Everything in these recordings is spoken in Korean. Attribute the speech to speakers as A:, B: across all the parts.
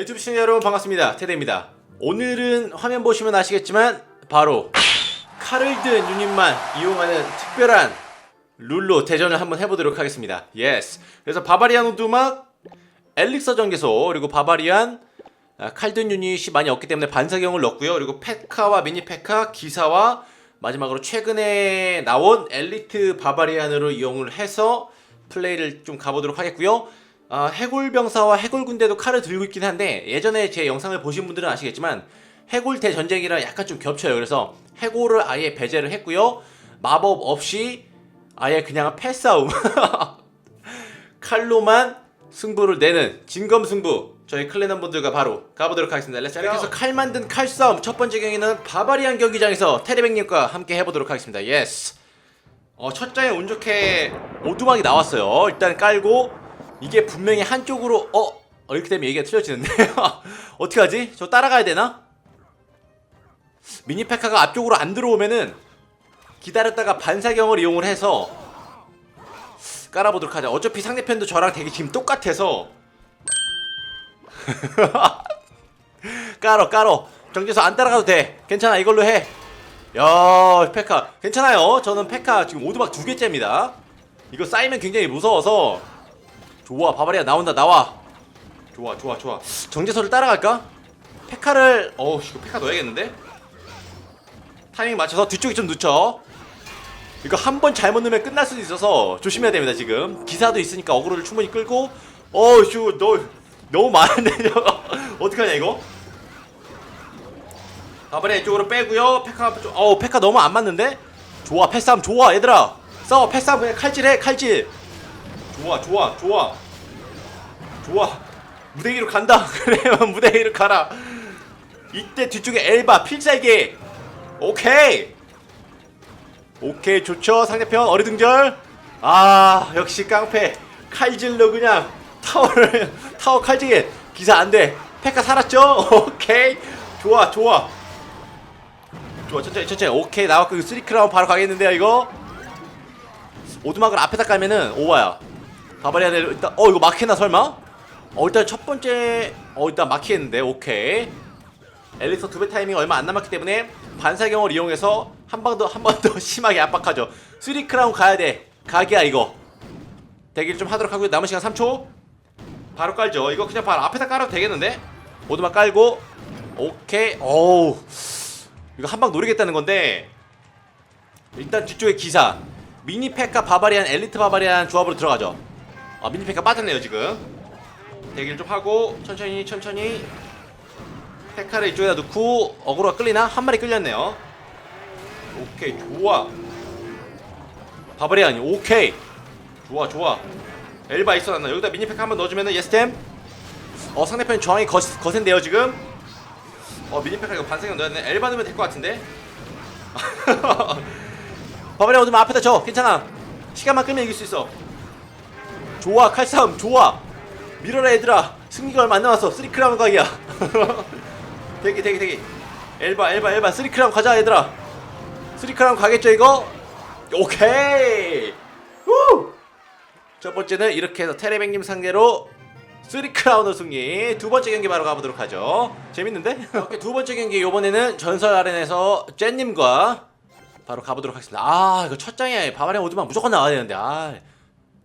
A: 네, 유튜브 시청자 여러분 반갑습니다. 테드입니다. 오늘은 화면 보시면 아시겠지만 바로 칼을 든 유닛만 이용하는 특별한 룰로 대전을 한번 해보도록 하겠습니다. 예스. 그래서 바바리안 오두막, 엘릭서 전개소 그리고 바바리안 아, 칼든 유닛이 많이 없기 때문에 반사경을 넣었고요. 그리고 페카와 미니 페카, 기사와 마지막으로 최근에 나온 엘리트 바바리안으로 이용을 해서 플레이를 좀 가보도록 하겠고요. 아, 해골 병사와 해골 군대도 칼을 들고 있긴 한데 예전에 제 영상을 보신 분들은 아시겠지만 해골 대전쟁이랑 약간 좀 겹쳐요. 그래서 해골을 아예 배제를 했고요. 마법 없이 아예 그냥 패싸움 칼로만 승부를 내는 진검승부 저희 클레넌 분들과 바로 가보도록 하겠습니다. 렛츠 이렇게 해서 칼 만든 칼싸움 첫 번째 경기는 바바리안 경기장에서 테레백님과 함께 해보도록 하겠습니다. 예스. 어, 첫 장에 운 좋게 오두막이 나왔어요. 일단 깔고 이게 분명히 한쪽으로 어, 어 이렇게 되면 얘기가 틀려지는데요. 어떻게 하지? 저 따라가야 되나? 미니페카가 앞쪽으로 안 들어오면은 기다렸다가 반사경을 이용을 해서 깔아보도록 하자. 어차피 상대편도 저랑 되게 지금 똑같아서 깔어 깔어 정지서 안 따라가도 돼. 괜찮아 이걸로 해. 야 페카 괜찮아요. 저는 페카 지금 오두막 두 개째입니다. 이거 쌓이면 굉장히 무서워서 좋아 바바리아 나온다 나와. 좋아 좋아 좋아. 정지서를 따라갈까? 페카를 어우 이거 페카 넣어야겠는데? 타이밍 맞춰서 뒤쪽에 좀 늦춰. 이거 한 번 잘못 넣으면 끝날 수도 있어서 조심해야 됩니다 지금 기사도 있으니까 어그로를 충분히 끌고 어휴 너 너무 많은데 어떡하냐 이거 가버려 이쪽으로 빼고요 페카 쪽 어우 페카 너무 안 맞는데 좋아 패싸움 좋아 얘들아 싸워 패싸움 그냥 칼질해 칼질 좋아 좋아 좋아. 좋아. 무대 위로 간다. 그래 무대 위로 가라. 이때 뒤쪽에 엘바 필살기. 오케이. 오케이 좋죠 상대편. 어리둥절. 아 역시 깡패. 칼질로 그냥 타워를 타워 칼질 기사 안돼. 페카 살았죠? 오케이. 좋아 좋아. 좋아 천천히 천천히. 오케이 나왔고 이거 쓰리 크라운 바로 가겠는데요 이거? 오두막을 앞에다 깔면은 오바야 바바리아네 일단 어 이거 막히나 설마 어 일단 첫 번째 어 일단 막히겠는데 오케이 엘리서 두배 타이밍 얼마 안 남았기 때문에 반사경을 이용해서 한 방 더 한 번 더 심하게 압박하죠. 3 크라운 가야 돼. 가기야 이거. 대기를 좀 하도록 하고요. 남은 시간 3초. 바로 깔죠. 이거 그냥 바로 앞에다 깔아도 되겠는데? 모두만 깔고 오케이. 어우. 이거 한 방 노리겠다는 건데 일단 뒤쪽에 기사 미니 페카 바바리안 엘리트 바바리안 조합으로 들어가죠. 아 미니 페카 빠졌네요 지금. 대기를 좀 하고 천천히 천천히. 페카를 이쪽에다 넣고 어그로가 끌리나? 한 마리 끌렸네요. 오케이 좋아. 바바리안이 오케이. 좋아 좋아. 엘바 있어 나? 여기다 미니페카 한번 넣어주면은 예스템? 어 상대편 저항이 거, 거센데요 지금? 어 미니페카 이거 반생각 넣었네. 엘바 넣으면 될 것 같은데? 바바리안 오면 앞에다 줘. 괜찮아. 시간만 끌면 이길 수 있어 좋아 칼싸움 좋아. 밀어라 얘들아. 승리가 얼마 안 남았어. 3크라운 각이야. 대기 대기 대기. 엘바 엘바 엘바. 3크라운 가자 얘들아. 3크라운 가겠죠 이거? 오케이. 후! 첫 번째는 이렇게 해서 테레백님 상대로 3크라운을 승리. 두 번째 경기 바로 가보도록 하죠. 재밌는데? 오케이, 두 번째 경기 요번에는 전설 아렌에서 젠님과 바로 가보도록 하겠습니다. 아 이거 첫 장에 바바리안 오드만 무조건 나와야 되는데. 아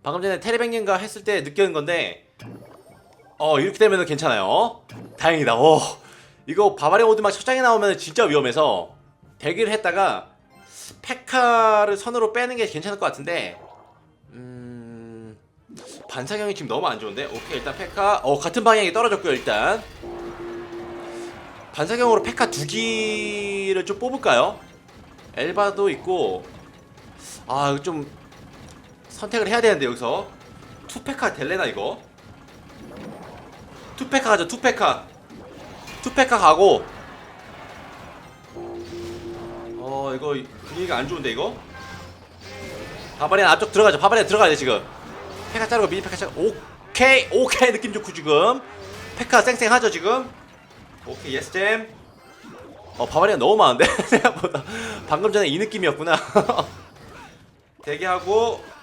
A: 방금 전에 테레백님과 했을 때 느끼는 건데 어 이렇게 되면 괜찮아요. 다행이다. 오. 이거 바바리안 오드막 첫 장에 나오면 진짜 위험해서 대기를 했다가 페카를 선으로 빼는 게 괜찮을 것 같은데 음 반사경이 지금 너무 안 좋은데? 오케이 일단 페카. 어 같은 방향이 떨어졌고요 일단. 반사경으로 페카 두 기를 좀 뽑을까요? 엘바도 있고 아 이거 좀 선택을 해야 되는데 여기서. 투페카 될래나 이거? 투페카 가죠 투페카. 투페카 가고. 어 이거 분위기가 안 좋은데 이거? 바바리안 앞쪽 들어가죠 바바리안 들어가야 돼 지금. 페카 자르고 미니 페카 자르고. 오케이 오케이 느낌 좋고 지금. 페카 쌩쌩하죠 지금? 오케이 예스잼. 어 바바리안 너무 많은데? 생각보다. 방금 전에 이 느낌이었구나. 대기하고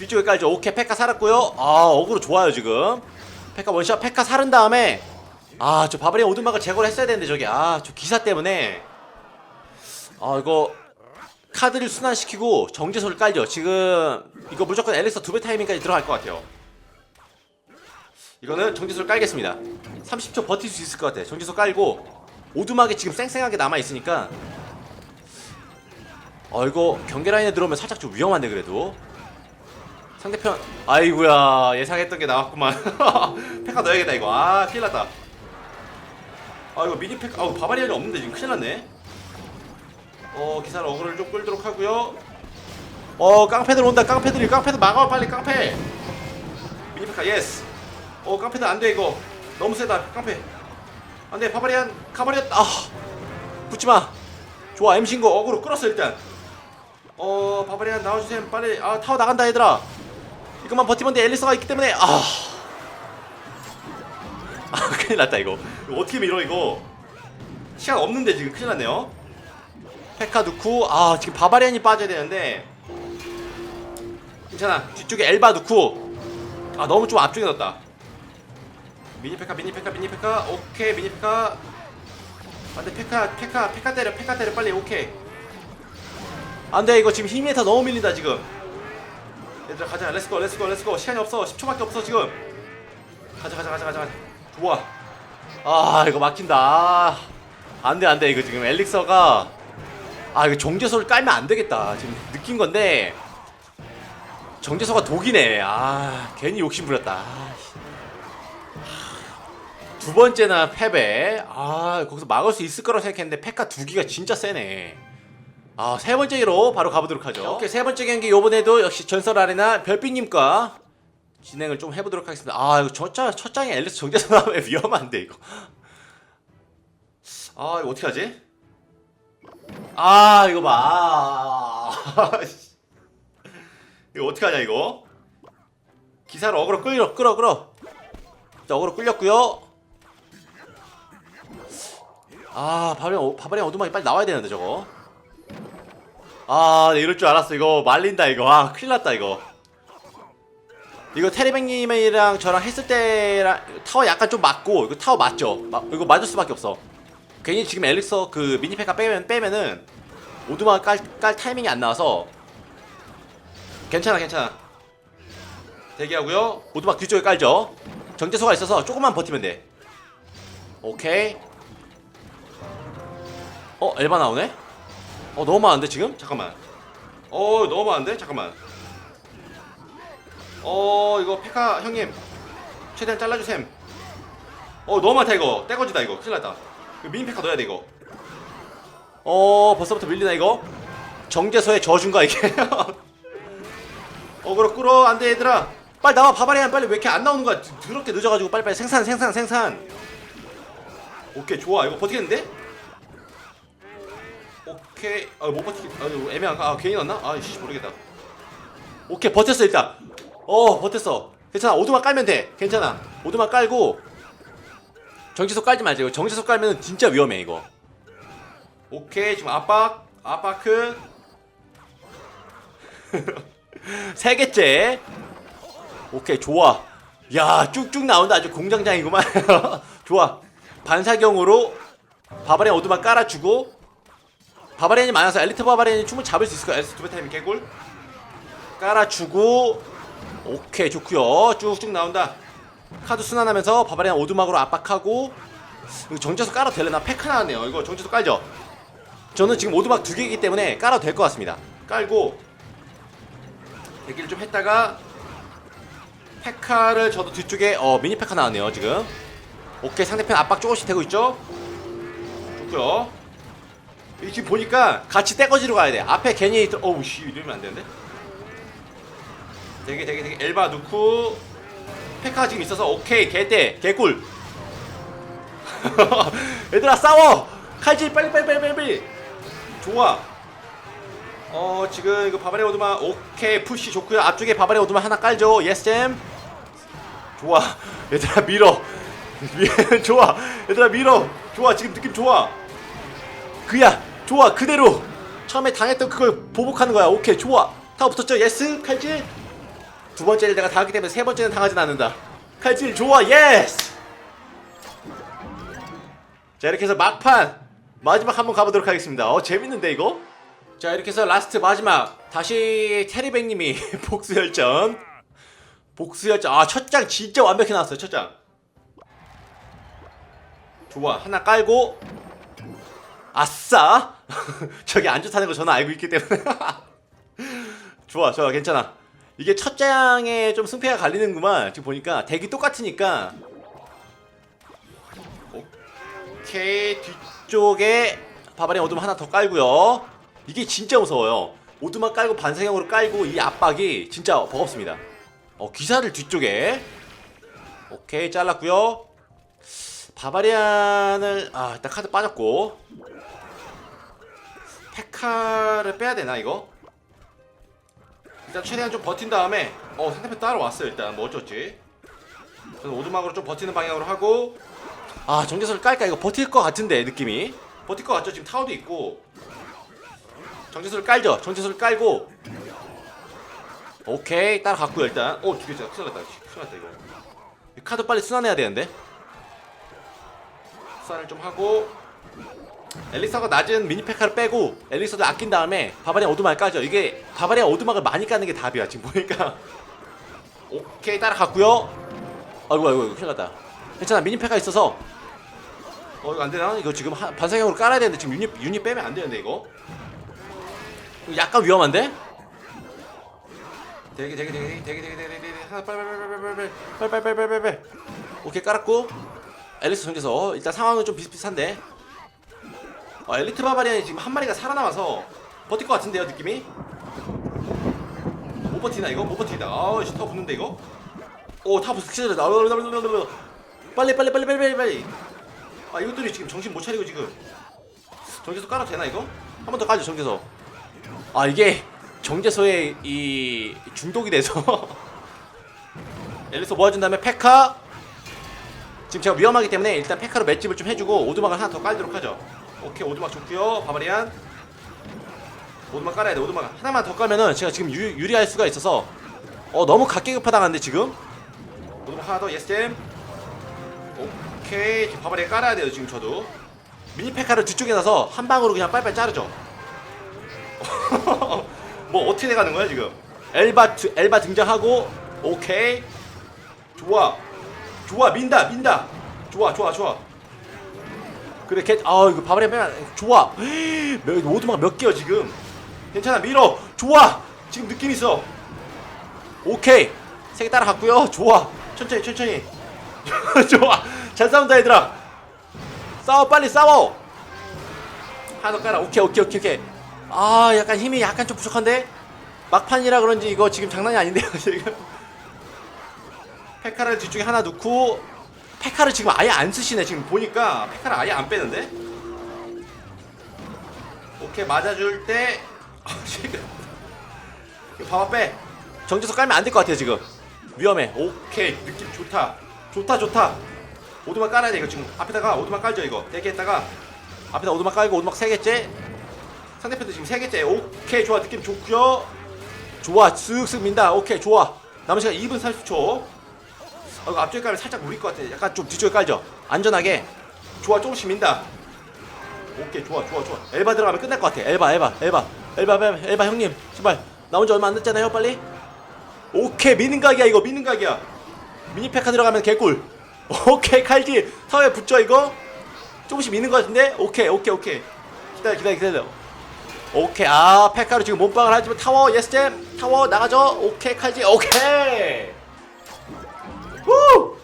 A: 뒤쪽에 깔죠 오케이 페카 살았고요. 아 어그로 좋아요 지금. 페카 원샷 페카 사른 다음에 아 저 바바리안 오두막을 제거를 했어야 되는데 저기 아 저 기사 때문에. 아 이거 카드를 순환시키고 정제소를 깔죠. 지금 이거 무조건 엘리서 두 배 타이밍까지 들어갈 것 같아요. 이거는 정제소를 깔겠습니다. 30초 버틸 수 있을 것 같아 정제소 깔고 오두막이 지금 쌩쌩하게 남아 있으니까. 어 이거 경계 라인에 들어오면 살짝 좀 위험한데 그래도 상대편 아이구야 예상했던 게 나왔구만. 페카 넣어야겠다 이거. 아 큰일 났다. 아 이거 미니 페카 아우 바바리안이 없는데 지금 큰일 났네. 어 기사를 어그를 좀 끌도록 하고요. 어 깡패들 온다 깡패들이. 깡패들 막아 빨리 깡패. 미니 페카 예스 어 깡패들 안 돼 이거. 너무 세다 깡패. 안돼 바바리안 가바리안 아 붙지마. 좋아 엠신거 어그로 끌었어 일단. 어 바바리안 나와주세요. 빨리. 아 타워 나간다 얘들아 이것만 버티면 돼. 앨리스가 있기 때문에. 아. 아 큰일 났다 이거. 이거 어떻게 밀어 이거? 시간 없는데 지금 큰일 났네요. 페카 넣고 아 지금 바바리안이 빠져야 되는데. 괜찮아. 뒤쪽에 엘바 넣고 아 너무 좀 앞쪽에 넣었다. 미니 페카 미니 페카 미니 페카. 오케이 미니 페카. 안돼 페카 페카 페카 때려 페카 때려. 빨리 오케이. 안돼 이거 지금 힘이 다 너무 밀린다 지금 얘들아 가자. 렛츠고 렛츠고 렛츠고 시간이 없어. 10초밖에 없어 지금. 가자 가자 가자 가자 가자. 좋아. 아 이거 막힌다. 아, 안돼 안돼. 이거 지금 엘릭서가. 아 이거 정제소를 깔면 안 되겠다. 지금 느낀 건데. 정제소가 독이네. 아 괜히 욕심 부렸다. 아, 씨. 두 번째나 패배. 아 거기서 막을 수 있을 거라고 생각했는데 페카 두 기가 진짜 세네 아, 세 번째로 바로 가보도록 하죠. 오케이, 세 번째 경기 요번에도 역시 전설 아레나 별빛님과 진행을 좀 해보도록 하겠습니다. 아, 이거 첫, 장, 첫 장에 앨리스 정제선 나오면 위험한데, 이거. 아, 이거 어떻게 하지? 아, 이거 봐. 아, 씨. 이거 어떻게 하냐, 이거? 기사를 어그로 끌어, 끌어, 끌어. 자, 어그로 끌렸고요 아, 바바리안, 오두막이 빨리 나와야 되는데, 저거. 아, 네, 이럴 줄 알았어. 이거 말린다 이거. 아, 큰일 났다 이거. 이거 테리백님이랑 저랑 했을 때랑 타워 약간 좀 맞고 이거 타워 맞죠? 마, 이거 맞을 수밖에 없어. 괜히 지금 엘릭서 그 미니페카 빼면 빼면은 오두막 깔, 깔 타이밍이 안 나와서 괜찮아 괜찮아. 대기하고요. 오두막 뒤쪽에 깔죠. 정제소가 있어서 조금만 버티면 돼. 오케이. 어 엘바 나오네? 어 너무 많은데 지금? 잠깐만. 어 너무 많은데? 잠깐만. 어 이거 페카 형님. 최대한 잘라주셈. 어 너무 많다 이거. 떼거지다 이거. 큰일 났다. 이거 미니 페카 넣어야 돼 이거. 어 벌써부터 밀리나 이거? 정제소의 저준가 이게? 어그로 끌어 안돼 얘들아. 빨리 나와 바바리안 빨리 왜 이렇게 안 나오는 거야? 드- 더럽게 늦어가지고 빨리빨리 생산 생산 생산. 오케이 좋아. 이거 버티겠는데? 오케이. 아못 버티 아 이거 애매한가 아 괜히 넣었나? 아이씨 모르겠다. 오케이 버텼어 일단. 어 버텼어. 괜찮아. 오두막 깔면 돼. 괜찮아. 오두막 깔고. 정지석 깔지 말자 이거 정지석 깔면 진짜 위험해 이거. 오케이 지금 압박. 압박크 세 개째. 오케이 좋아. 야 쭉쭉 나온다. 아주 공장장이구만. 좋아. 반사경으로 바바리안 오두막 깔아주고 바바리안이 많아서 엘리트 바바리안이 충분히 잡을 수 있을 거야. 엘리트 두배 타이밍 개꿀. 깔아주고 오케이 좋고요. 쭉쭉 나온다. 카드 순환하면서 바바리안 오두막으로 압박하고 정제소 깔아도 될래나 페카 나왔네요. 이거 정제소 깔죠? 저는 지금 오두막 두 개이기 때문에 깔아도 될 것 같습니다. 깔고 대기를 좀 했다가 페카를 저도 뒤쪽에 어 미니 페카 나왔네요 지금. 오케이 상대편 압박 조금씩 되고 있죠? 좋고요. 이 지금 보니까 같이 떼거지로 가야 돼. 앞에 괜히 들... 어우 씨 이러면 안 되는데. 되게 되게 되게 엘바 넣고 페카가 지금 있어서 오케이 개떼 개꿀. 얘들아 싸워. 칼질 빨리 빨리 빨리 빨리 빨리. 좋아. 어 지금 이거 바바리 오드마 오케이 푸시 좋고요. 앞쪽에 바바리 오드마 하나 깔죠. 예스 잼. 좋아. 얘들아 밀어. 밀- 좋아. 얘들아 밀어. 좋아 지금 느낌 좋아. 그야 좋아 그대로. 처음에 당했던 그걸 보복하는 거야. 오케이 좋아. 타워 붙었죠 예스 칼질. 두 번째를 내가 당했기 때문에 세 번째는 당하진 않는다. 칼질 좋아 예스. 자 이렇게 해서 막판 마지막 한번 가보도록 하겠습니다. 어 재밌는데 이거? 자 이렇게 해서 라스트 마지막. 다시 테리백님이 복수열전. 복수열전. 아 첫 장 진짜 완벽히 나왔어요 첫장. 좋아 하나 깔고 아싸? 저기 안 좋다는 거 저는 알고 있기 때문에. 좋아 좋아 괜찮아. 이게 첫 장에 좀 승패가 갈리는구만. 지금 보니까 덱이 똑같으니까. 오케이 뒤쪽에 바바리 어둠 하나 더 깔고요. 이게 진짜 무서워요. 오두막 깔고 반사형으로 깔고 이 압박이 진짜 버겁습니다. 어 기사를 뒤쪽에. 오케이 잘랐고요. 바바리안을 아 일단 카드 빠졌고 페카를 빼야 되나 이거? 일단 최대한 좀 버틴 다음에 어 상대편 따라왔어요 일단. 뭐 어쩌지? 저는 오두막으로 좀 버티는 방향으로 하고. 아 정제소를 깔까? 이거 버틸 것 같은데 느낌이. 버틸 것 같죠? 지금 타워도 있고. 정제소를 깔죠? 정제소를 깔고. 오케이. 따라갔고요 일단. 어 죽였잖아 큰일 났다 큰일 났다 이거. 이 카드 빨리 순환해야 되는데. 순환을 좀 하고 엘리서가 낮은 미니 페카를 빼고 엘리서를 아낀 다음에 바바리아 오두막을 까죠. 이게 바바리아 오두막을 많이 까는 게 답이야. 지금 보니까 오케이 따라갔고요. 아이고 아이고 큰일 났다. 괜찮아 미니 페카 있어서 어 이거 안 되나? 이거 지금 한- 반사형으로 깔아야 되는데 지금 유닛 유닛 빼면 안 되는데 이거 약간 위험한데? 되게 되게 되게 되게 되게 되게 되게 되게 하나 빨빨빨빨빨빨빨빨빨빨빨빨 오케이 깔았고 앨리스 정제서 일단 상황은 좀 비슷비슷한데 어, 엘리트 바바리안이 지금 한 마리가 살아남아서 버틸 것 같은데요 느낌이? 못 버티나 이거? 못 버티다. 아우 씨, 타 붙는데 이거? 오타 붙으시다 빨리 빨리 빨리 빨리 빨리 빨리. 아 이것들이 지금 정신 못 차리고 지금. 정제소 깔아도 되나 이거? 한 번 더 까죠 정제소 아 이게 정제소에 이 중독이 돼서. 엘리스 모아준 다음에 페카. 지금 제가 위험하기 때문에 일단 페카로 맷집을 좀 해주고 오두막을 하나 더 깔도록 하죠 오케이 오두막 좋고요. 바바리안. 오두막 깔아야 돼 오두막 하나만 더 깔면은 제가 지금 유, 유리할 수가 있어서 어 너무 각계급하당한데 지금? 오두막 하나 더 예스잼. 오케이 바바리안 깔아야 돼요 지금 저도. 미니 페카를 뒤쪽에 놔서 한 방으로 그냥 빨빨 자르죠. 뭐 어떻게 돼가는 거야 지금? 엘바 드- 엘바 등장하고 오케이. 좋아. 좋아 민다 민다. 좋아 좋아 좋아 그래 걔, 아 이거 바바리안 빼면 좋아. 몇, 오두막 몇 개요 지금? 괜찮아 밀어. 좋아. 지금 느낌 있어. 오케이. 세 개 따라갔고요. 좋아. 천천히 천천히. 좋아. 잘 싸운다 얘들아. 싸워 빨리 싸워. 하나 더 깔아. 오케이 오케이 오케이 오케이. 아 약간 힘이 약간 좀 부족한데? 막판이라 그런지 이거 지금 장난이 아닌데요 지금. 페카를 뒤쪽에 하나 넣고 페카를 지금 아예 안 쓰시네. 지금 보니까 페카를 아예 안 빼는데? 오케이 맞아줄 때. 아, 지금. 봐봐 빼. 정지석 깔면 안 될 것 같아요 지금. 위험해. 오케이 느낌 좋다. 좋다 좋다. 오두막 깔아야 돼 이거 지금. 앞에다가 오두막 깔죠 이거. 대기했다가. 앞에다 오두막 깔고 오두막 세 개째. 상대편도 지금 세 개째. 오케이 좋아. 느낌 좋고요. 좋아. 쓱쓱 민다. 오케이 좋아. 남은 시간 2분 40초 아, 앞쪽에 깔면 살짝 무릴 것 같아. 약간 좀 뒤쪽에 깔죠? 안전하게. 좋아 조금씩 민다. 오케이 좋아 좋아 좋아. 엘바 들어가면 끝날 것 같아. 엘바 엘바 엘바. 엘바 엘바, 엘바 형님 제발. 나온 지 얼마 안 됐잖아요 빨리. 오케이 미는 각이야 이거. 미는 각이야. 미니페카 들어가면 개꿀. 오케이 칼질. 타워에 붙죠 이거? 조금씩 미는 것 같은데? 오케이 오케이 오케이. 기다려 기다려 기다려. 오케이 아 페카로 지금 몸빵을 하지만 타워 예스잼. 타워 나가죠? 오케이 칼질. 오케이 후!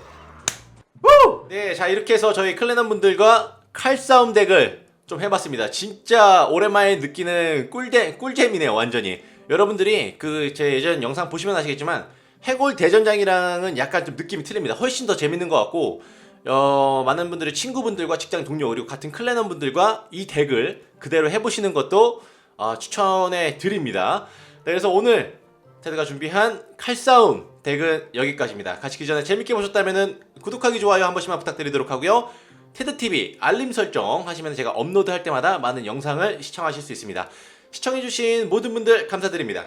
A: 후! 네, 자 이렇게 해서 저희 클레넌 분들과 칼싸움 덱을 좀 해봤습니다. 진짜 오랜만에 느끼는 꿀잼, 꿀잼이네요, 완전히. 여러분들이 그 제 예전 영상 보시면 아시겠지만 해골 대전장이랑은 약간 좀 느낌이 틀립니다. 훨씬 더 재밌는 것 같고 어, 많은 분들의 친구분들과 직장 동료 그리고 같은 클레넌 분들과 이 덱을 그대로 해보시는 것도 어, 추천해 드립니다. 네, 그래서 오늘 테드가 준비한 칼싸움 덱은 여기까지입니다. 가시기 전에 재밌게 보셨다면 구독하기 좋아요 한 번씩만 부탁드리도록 하고요. 테드TV 알림 설정 하시면 제가 업로드할 때마다 많은 영상을 시청하실 수 있습니다. 시청해주신 모든 분들 감사드립니다.